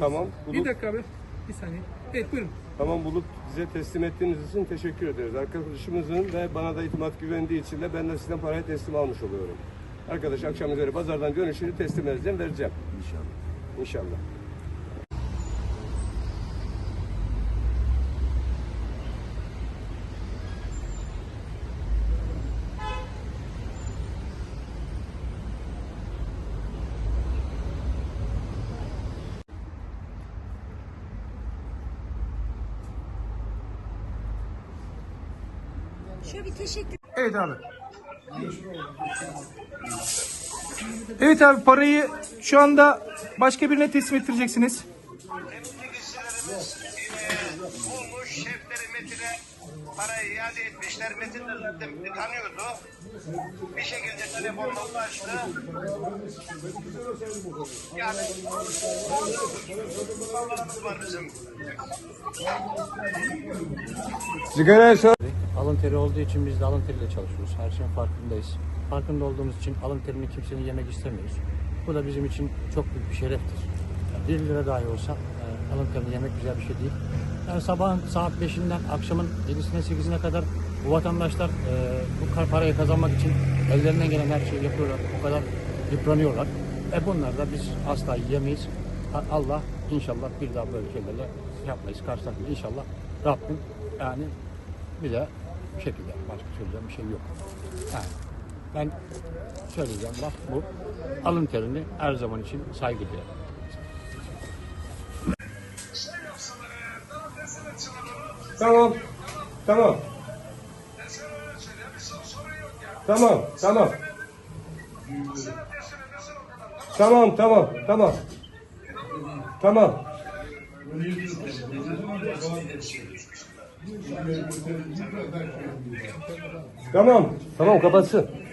Tamam. Bir Bulut, dakika abi. Bir saniye. Evet buyurun. tamam Bulut bize teslim ettiğiniz için teşekkür ederiz. Arkadaşımızın ve bana da itimat güvendiği için de ben de sizden parayı teslim almış oluyorum. Arkadaş akşam üzeri pazardan dönüşünü teslim edeceğim, vereceğim. İnşallah. İnşallah. Şöyle bir teşekkür Evet abi. Evet abi parayı şu anda başka birine teslim ettireceksiniz. Temsilcilerimiz eee, bulmuş şefleri Metin'e parayı iade etmişler. Metin de zaten tanıyordu. Bir şekilde telefonla ulaştı. Yani Allah'ımız var bizim. Sigara sor. Alın teri olduğu için biz de alın teriyle çalışıyoruz. Her şeyin farkındayız. Farkında olduğumuz için alın terini kimsenin yemek istemiyoruz. Bu da bizim için çok büyük bir şereftir. 1 lira dahi olsa e, alın terini yemek güzel bir şey değil. Yani sabahın saat 5'inden akşamın 7'sine 8'ine kadar bu vatandaşlar e, bu parayı kazanmak için ellerinden gelen her şeyi yapıyorlar. O kadar yıpranıyorlar. E bunlar da biz asla yemeyiz. Allah inşallah bir daha böyle şeylerle yapmayız. Karşılaşmayız. İnşallah Rabbim yani bir de bu şekilde başka söyleyeceğim bir şey yok. Yani ben söyleyeceğim laf bu. Alın terini her zaman için saygı duyarım. Tamam. Tamam. Tamam, tamam. Tamam, tamam, tamam. Tamam. Tamam, tamam kapatsın.